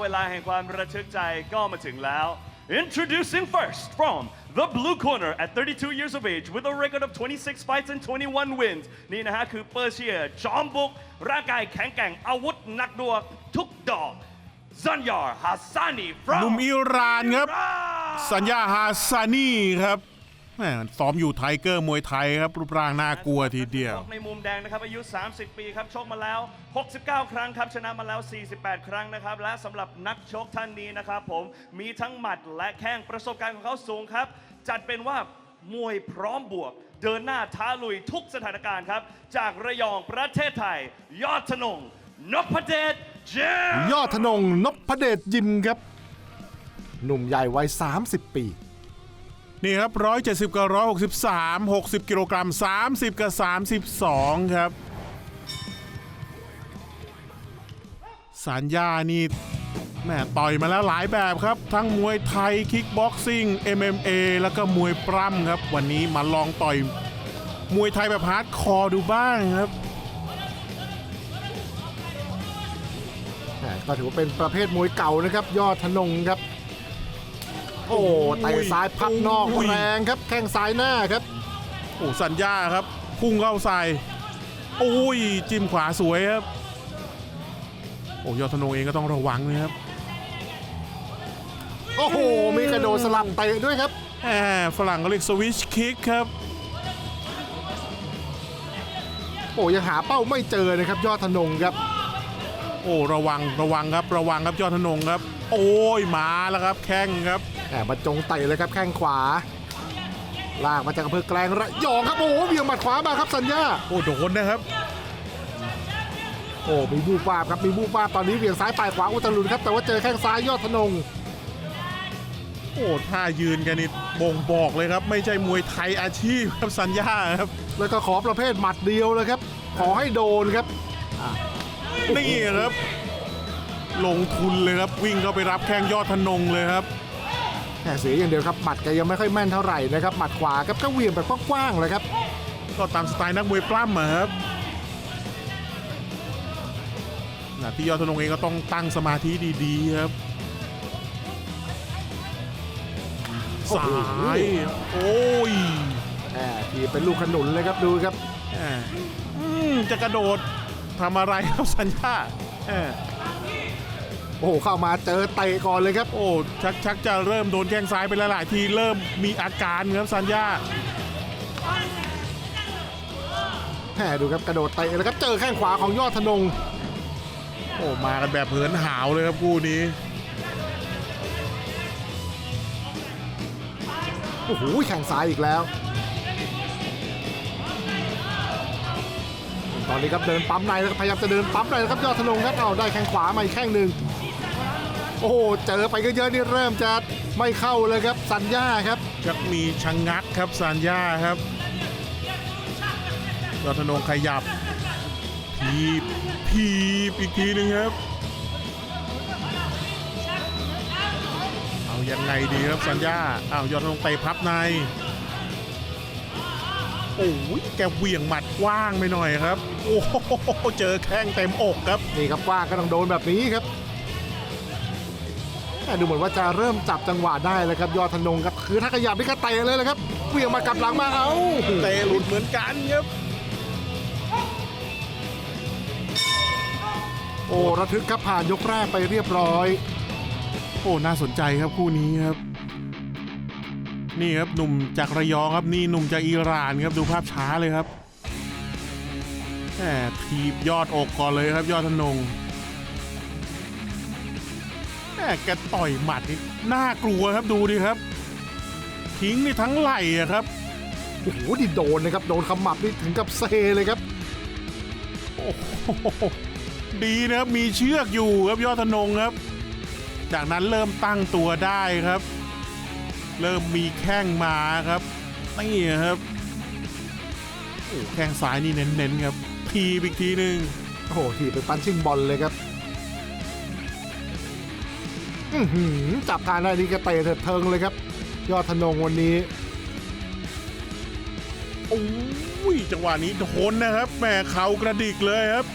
เวลาแห่งความระทึกใจก็มาถึงแล้ว Introducing first from the blue corner at 32 years of age with a record of 26 fights and 21 wins นี่นะฮะคือเปอร์เซียจอมบุก ร่างกายแข็งแกร่งอาวุธหนักดวงทุกดอกซันยาร์ฮัสซานี from หนุ่มอิหร่านครับ สัญญาฮาซานีครับ แหม่ซ้อมอยู่ไทเกอร์มวยไทยครับ รูปร่างน่ากลัวทีเดียว ในมุมแดงนะครับอายุ 30 ปีครับชกมาแล้ว 69 ครั้งครับชนะมาแล้ว 48 ครั้งนะครับและสำหรับนักชกท่านนี้นะครับผมมีทั้งหมัดและแข้งประสบการณ์ของเขาสูงครับ จัดเป็นว่ามวยพร้อมบวก เดินหน้าท้าลุยทุกสถานการณ์ครับ จากระยองประเทศไทย ยอดธนงนพเดชเจมส์ยอดธนงนพเดชยิมครับ หนุ่มใหญ่วัย 30 ปี นี่ครับ170กับ163 60กิโลกรัม30กับ32ครับสัญญานี่แม่ต่อยมาแล้วหลายแบบครับ ทั้งมวยไทยคิกบ็อกซิ่ง MMA แล้วก็มวยปล้ำครับ วันนี้มาลองต่อย มวยไทยแบบฮาร์ดคอร์ดูบ้างครับก็ถือว่าเป็นประเภทมวยเก่านะครับ ยอดธนงครับ โอ้เตะซ้ายพักนอกโอ้ยแรงครับแข้งซ้ายหน้าครับโอ้สัญญาครับพุ่งเข้าใส่โอ้ยจิ้มขวาสวยครับโอ้ยอดธนงเองก็ต้องระวังนะครับโอ้โหมีกระโดดสลับเตะด้วยครับแหมฝรั่งก็เรียกสวิชคิกครับโอ้ยังหาเป้าไม่เจอนะครับยอดธนงครับ โอ้ระวังระวังครับระวังครับยอดธนงครับ โอ้ยมาแล้วครับ แข้งครับแหมบรรจงเตะเลยครับแข้งขวา ลากมาจากอำเภอแกลงระยองครับโอ้โหเบี่ยงหมัดขวามาครับสัญญาโอ้โดนนะครับ โอ้มีบูบวาบครับมีบูบวาบตอนนี้เบี่ยงซ้ายปลายขวาอุตลุนครับแต่ว่าเจอแข้งซ้ายยอดธนงโอ้ท่ายืนกันนี่บ่งบอกเลยครับ ไม่ใช่มวยไทยอาชีพครับสัญญาครับ แล้วก็ขอประเภทหมัดเดียวเลยครับ ขอให้โดนครับ นี่ครับ ลงทุนเลยครับ วิ่งเข้าไปรับแข้งยอดธนงเลยครับแหมเสียอย่างเดียวครับหมัดแกยังไม่ค่อยแม่นเท่าไหร่นะครับหมัดขวาครับก็เหวี่ยงแบบกว้างๆเลยครับ ก็ตามสไตล์นักมวยปล้ำอะครับนะพี่ยอดธนงเองก็ต้องตั้งสมาธิดีๆครับโอ้สาโหยโอ้ยแหมทีเป็นลูกขนุนเลยครับดูครับแหมอืมจะกระโดดทำอะไรครับสัญญาแหม โอ้โหเข้ามาเจอเตะก่อนเลยครับ โอ้ชักชักจะเริ่มโดนแข้งซ้ายไปแล้วหลายทีเริ่มมีอาการครับสัญญาแหมดูครับกระโดดเตะแล้วครับเจอแข้งขวาของยอดธนง โอ้มากันแบบเหินหาวเลยครับคู่นี้โอ้โหแข่งซ้ายอีกแล้ว ตอนนี้ครับเดินปั๊มในแล้วก็พยายามจะเดินปั๊มในนะครับยอดธนงครับเอาได้แข้งขวามาอีกแข้งหนึ่ง โอ้โหเจอไปก็เยอะนี่เริ่มจะไม่เข้าเลยครับสัญญาครับชักมีชะงงักครับสัญญาครับยอดธนงขยับทีบทีบอีกทีหนึ่งครับ เอายังไงดีครับสัญญาอ้าวยอดธนงเตะพับในโอ้ยแกเหวี่ยงหมัดกว้างไปหน่อยครับ โอ้โหเจอแข้งเต็มอกครับ นี่ครับกว้างก็ต้องโดนแบบนี้ครับ แหม่ดูเหมือนว่าจะเริ่มจับจังหวะได้แล้วครับยอดธนงครับคือถ้าขยับนี่ก็เตะเลยเลยครับเหวี่ยงมากลับหลังมาเอ้าเตะหลุดเหมือนกันครับโอ้ระทึกครับผ่านยกแรกไปเรียบร้อย โอ้น่าสนใจครับคู่นี้ครับ นี่ครับหนุ่มจากระยองครับนี่หนุ่มจากอิหร่านครับดูภาพช้าเลยครับแหมทีบยอดอกก่อนเลยครับยอดธนง แหมแกต่อยหมัดนี่น่ากลัวครับดูดิครับ ทิ้งนี่ทั้งไหล่อะครับ โอ้โหดิโดนนะครับ โดนขมับนี่ถึงกับเซเลยครับ โอ้โหดีนะครับมีเชือกอยู่ครับยอดธนงครับ จากนั้นเริ่มตั้งตัวได้ครับ เริ่มมีแข้งมาครับนี่ครับโอ้แข้งซ้ายนี่เน้นๆครับทีบอีกทีหนึ่งโอ้โหถีบไปปันชิงบอลเลยครับอื้อหือ จับทางได้นี่ก็เตะเถิดเทิงเลยครับ ยอดธนงวันนี้โอ้ยจังหวะนี้โดนนะครับแหมเข่ากระดิกเลยครับ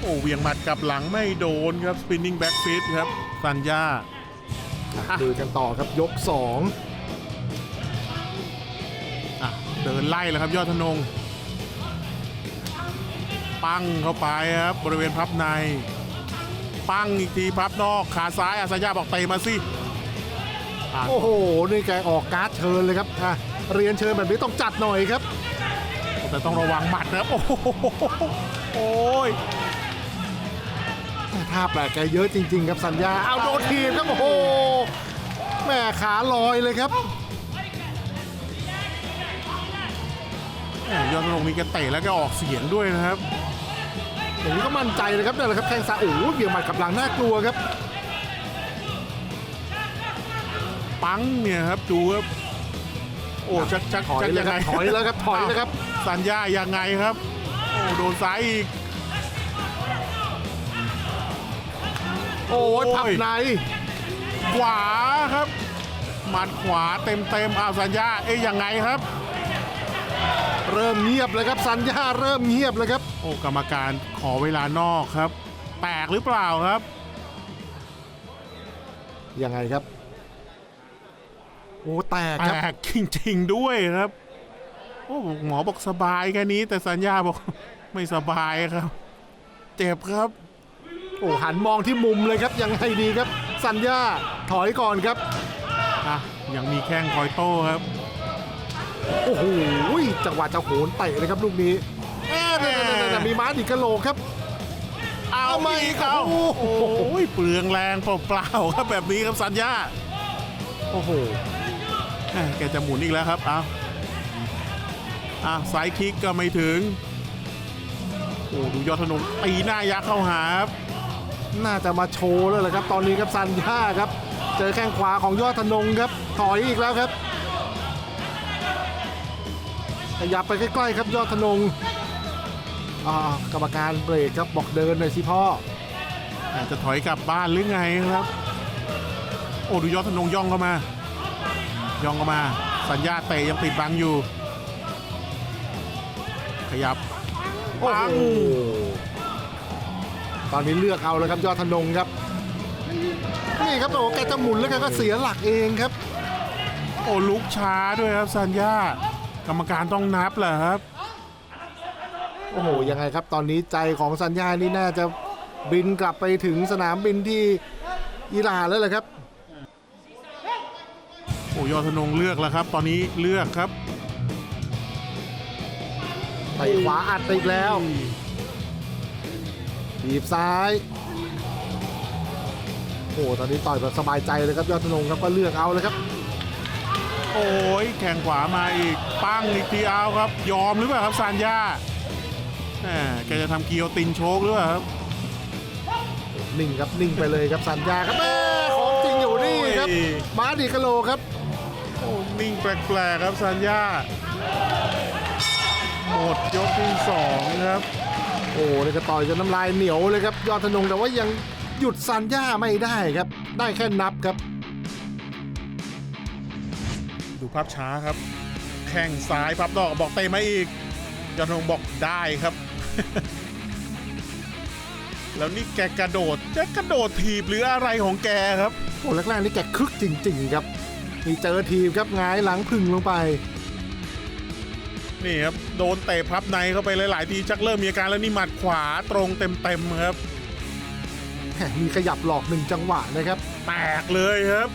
โอ้อ้เวียงหมัดกลับหลังไม่โดนครับ spinning back fist ครับซันย่าดูกันต่อครับยก2อะเดินไล่แล้วครับยอดธนง ปั้งเข้าไปครับ บริเวณพับใน ปั้งอีกทีพับนอกขาซ้ายอาซาย่าบอกเตะมาสิอะโอ้โห นี่แกออกการ์ดเชิญเลยครับอะเรียนเชิญแบบนี้ต้องจัดหน่อยครับ แต่ต้องระวังหมัดนะครับโอ้โหโอ้ยท่าแปลกแกเยอะจริง ๆ ครับสัญญาเอาโดนทีบครับโอ้โหแม่ขาลอยเลยครับแหม่ยอดธนงมีแกเตะแล้วก็ออกเสียงด้วยนะครับ อย่างนี้ก็มั่นใจเลยครับนั่นแหละครับแข้งซ้ายโอ้โหเบี่ยงหมัดกับหลังน่ากลัวครับ ปังเนี่ยครับดูครับโอ้ชักชักถอยชักเลยยังคไงรับถอยแล้วครับถอยแล้วครับ สัญญายังไงครับโอ้โดนซ้ายอีกโอ้ยพับในขวาครับหมัดขวาเต็มเต็มๆอ้าวสัญญาเอ๊ยยังไงครับ เริ่มเงียบเลยครับสัญญาเริ่มเงียบเลยครับ โอ้กรรมการขอเวลานอกครับแตกหรือเปล่าครับ ยังไงครับ โอ้แตกแตครับกจริงๆด้วยครับ โอ้หมอบอกสบายแค่นี้ แต่สัญญาบอก ไม่สบายครับ เจ็บครับ โอ้หันมองที่มุมเลยครับ ยังไงดีครับ สัญญาถอยก่อนครับ อะยังมีแข้งคอยโต้ครับ โอ้โหจังหวะจะโหนเตะเลยครับลูกนี้เอ๊ะนั่นๆๆๆมีม้าดิกกะโหลกครับเอาเอามาอีอีกกเอาโอ้โอ้โหโหเปลืองแรงเปล่าๆครับแบบนี้ครับสัญญาโอ้โหแหม่แกจะหมุนอีกแล้วครับเอาอะไซด์คิกก็ไม่ถึงโอ้ดูยอดธนงตีหน้ายักษ์เข้าหาครับน่าจะมาโชว์แล้วแหละครับ ตอนนี้ครับสัญญาครับ เจอแข้งขวาของยอดธนงครับถอยอีกแล้วครับ ขยับไปใกล้ๆครับยอดธนงอ่ากรรมการเบรกครับบอกเดินหน่อยสิพ่ออาจจะถอยกลับบ้านหรือไงครับ โอ้ดูยอดธนงย่องเข้ามา ย่องเข้ามา สัญญาเตะยังติดบังอยู่ ขยับโอ้โหตอนนี้เลือกเอาแล้วครับยอดธนงครับ นี่ครับโอ้แกจะหมุนแล้วแกก็เสียหลักเองครับ โอ้ลุกช้าด้วยครับสัญญา กรรมการต้องนับแหละครับ โอ้โหยังไงครับ ตอนนี้ใจของสัญญานี่น่าจะบินกลับไปถึงสนามบินที่อิหร่านแล้วแหละครับ โอ้ยอดธนงเลือกแล้วครับ ตอนนี้เลือกครับไปขวาอัดไปอีกแล้วบีบซ้าย โอ้โหตอนนี้ต่อยแบบสบายใจเลยครับยอดธนงครับก็เลือกเอาเลยครับ โอ้ยแข่งขวามาอีก ปั้งอีกทีเอาครับ ยอมหรือเปล่าครับซานยาแหมแกจะทำเกียวตินโชกหรือเปล่าครับนิ่งครับนิ่งไปเลยครับสัญญาครับแม่ของจริงอยู่นี่ครับโอ้ยมาดิกะโลครับ โอ้นิ่งแปลกๆครับซานยาหมดยกที่สองครับ โอ้เลยก็ต่อยจนน้ำลายเหนียวเลยครับ ยอดธนงแต่ว่ายังหยุดสัญญาไม่ได้ครับ ได้แค่นับครับ ดูภาพช้าครับ แข้งซ้ายพับดอกบอกเตะมาอีกยอดธนงบอกได้ครับ แล้วนี่แกกระโดดจะกระโดดถีบหรืออะไรของแกครับโอ้แรกๆนี่แกคึกจริง ๆ ครับมีเจอทีมครับหงายหลังพึ่งลงไป นี่ครับโดนเตะพับในเข้าไปหลายๆทีชักเริ่มมีอาการแล้วนี่หมัดขวาตรงเต็มๆครับแหม่มีขยับหลอกหนึ่งจังหวะนะครับ แตกเลยครับ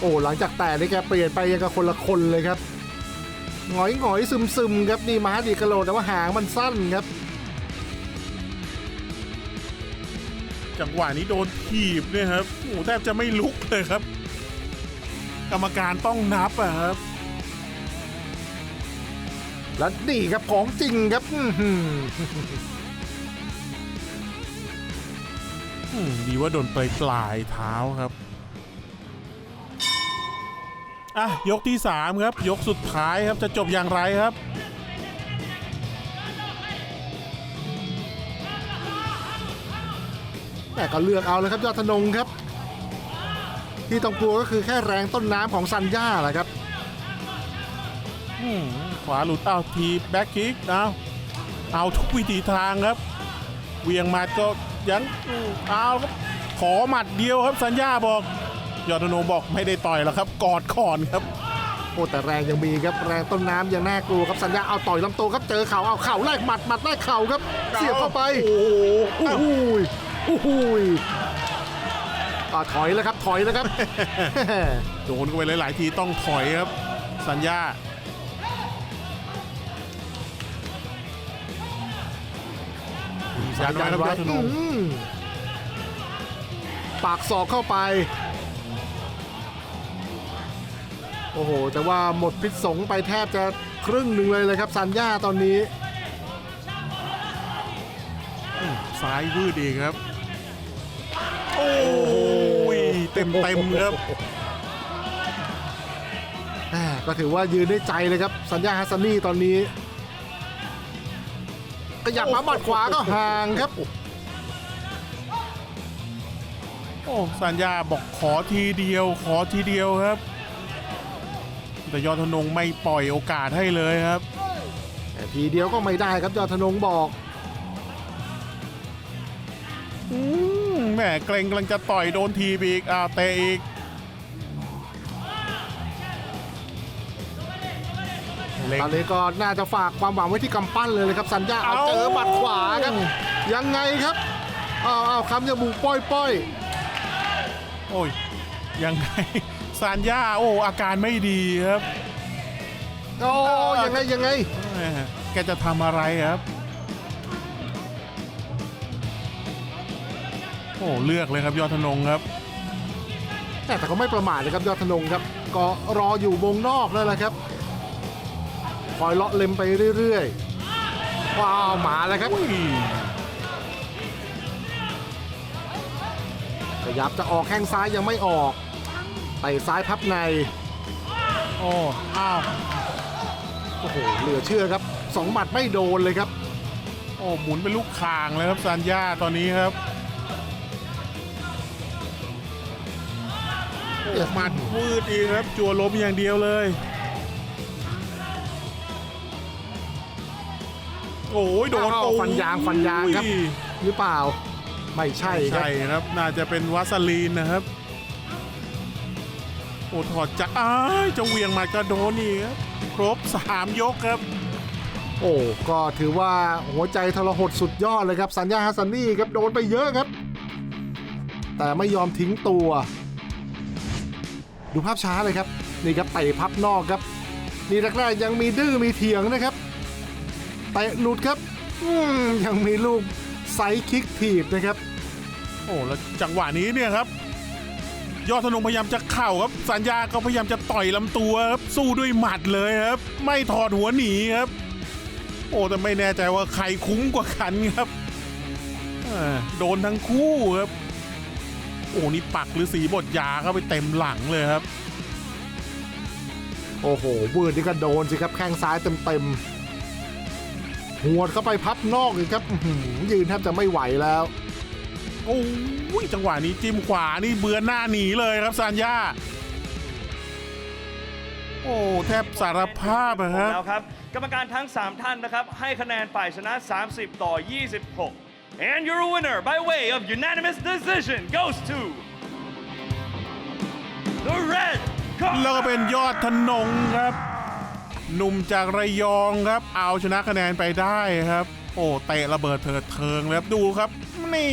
โอ้หลังจากแต่นี่แกเปลี่ยนไปยังกับคนละคนเลยครับหงอยหงอยซึมซึมๆครับนี่มาดีกระโหลกแต่ว่าหางมันสั้นครับ จังหวะนี้โดนถีบเนี่ยครับโอ้โหแทบจะไม่ลุกเลยครับ กรรมการต้องนับอะครับแล้วนี่ครับของจริงครับอื้อหืออืมดีว่าโดนปลายปลายเท้าครับ อะยกที่ 3 ครับ ยกสุดท้ายครับจะจบอย่างไรครับ แต่ก็เลือกเอาเลยครับยอดธนงครับ ที่ต้องกลัวก็คือแค่แรงต้นน้ำของซันย่าแหละครับอืมขวาหลุดเอาทีแบ็คคิกเอาเอาทุกวิธีทางครับเวียงหมัดก็ยังเอาครับขอหมัดเดียวครับสัญญาบอก ยอดธนงบอกไม่ได้ต่อยแล้วครับ กอดก่อนครับ โอ้แต่แรงยังมีครับแรงต้นน้ำยังน่ากลัวครับสัญญาเอาต่อยลำตัวครับเจอเข่าเอาเข่าแรกหมัดหมัดแรกเข่าครับ เสียบเข้าไปโอ้โหโอ้โหยโอ้โหยอ่าถอยแล้วครับถอยแล้วครับโดนกันไปหลาย ๆ ทีต้องถอยครับ สัญญายันไว้ครับยอดธนงอืมปากศอกเข้าไป อ้โห แต่ว่าหมดพิษสงไปแทบจะครึ่งหนึ่งเลยเลยครับสัญญาตอนนี้ซ้ายวืดอีกครับ โอ้ยเต็มเต็มๆครับแหม่ก็ถือว่ายืนได้ใจเลยครับ สัญญาฮัสซันนี่ตอนนี้ขยับมาหมัดขวาก็ห่างครับ โอ้สัญญาบอกขอทีเดียว ขอทีเดียวครับ แต่ยอดธนงไม่ปล่อยโอกาสให้เลยครับ แต่ทีเดียวก็ไม่ได้ครับยอดธนงบอกอืมแหมเกรงกำลังจะต่อยโดนทีบอีกอ้าวเตะอีก เล็ง ตอนนี้ก็น่าจะฝากความหวังไว้ที่กำปั้นเลยเลยครับสัญญาเอาเอ้าเจอหมัดขวาครับ ยังไงครับอ้าวอ้าวคำจมูกป้อยป้อยโอ้ย ยังไงซานย่าโอ้อาการไม่ดีครับโอ้ยังไงยังไง แหมแกจะทำอะไรครับโอ้เลือกเลยครับยอดธนงครับ แต่แต่ก็ไม่ประมาทเลยครับยอดธนงครับ ก็รออยู่วงนอกแล้วแหละครับ คอยเลาะเล็มไปเรื่อยๆ ว้าวหมาแล้วครับ อุ้ยขยับจะออกแข้งซ้ายยังไม่ออก ไต่ซ้ายพับในโอ้อ้าวโอ้โหเหลือเชื่อครับสองหมัดไม่โดนเลยครับโอ้หมุนเป็นลูกคางเลยครับซานย่าตอนนี้ครับโอ้หมัดวืดอีกครับ จัวล้มอย่างเดียวเลย โอ้ยโดนอ้าวโอ้ฟันยางฟันยางครับ หรือเปล่า ไม่ใช่ครับใช่ครับ น่าจะเป็นวัสลีนนะครับ โอ้ถอดจะอ้ายจะเหวียงหมัดกระโดนอีกครับครบสามยกครับ โอ้ก็ถือว่าหัวใจทรหดสุดยอดเลยครับ สัญญาฮัสซันนี่ครับโดนไปเยอะครับ แต่ไม่ยอมทิ้งตัว ดูภาพช้าเลยครับ นี่ครับเตะพับนอกครับ นี่แรกๆยังมีดื้อมีเถียงนะครับเตะหลุดครับอืมยังมีลูกไซด์คิกถีบนะครับ โอ้แล้วจังหวะนี้เนี่ยครับ ยอดธนงพยายามจะเข่าครับ สัญญาก็พยายามจะต่อยลำตัวครับสู้ด้วยหมัดเลยครับ ไม่ถอดหัวหนีครับ โอ้แต่ไม่แน่ใจว่าใครคุ้มกว่ากันครับโดนทั้งคู่ครับโอ้นี่ปักหรือสีบทยาเข้าไปเต็มหลังเลยครับ โอ้โหวืดนี่ก็โดนสิครับแข้งซ้ายเต็มๆหัวเข้าไปพับนอกอีกครับยืนแทบจะไม่ไหวแล้ว โอ้ยจังหวะนี้จิ้มขวานี่เบือนหน้าหนีเลยครับซานย่าโอ้แทบสารภาพอะครับแล้วครับ กรรมการทั้ง 3 ท่านนะครับ ให้คะแนนฝ่ายชนะ 30 ต่อ 26 and your winner by way of unanimous decision goes to the red แล้วก็เป็นยอดธนงครับ หนุ่มจากระยองครับ เอาชนะคะแนนไปได้ครับโอ้เตะระเบิดเถิดเทิงเลยครับดูครับ นี่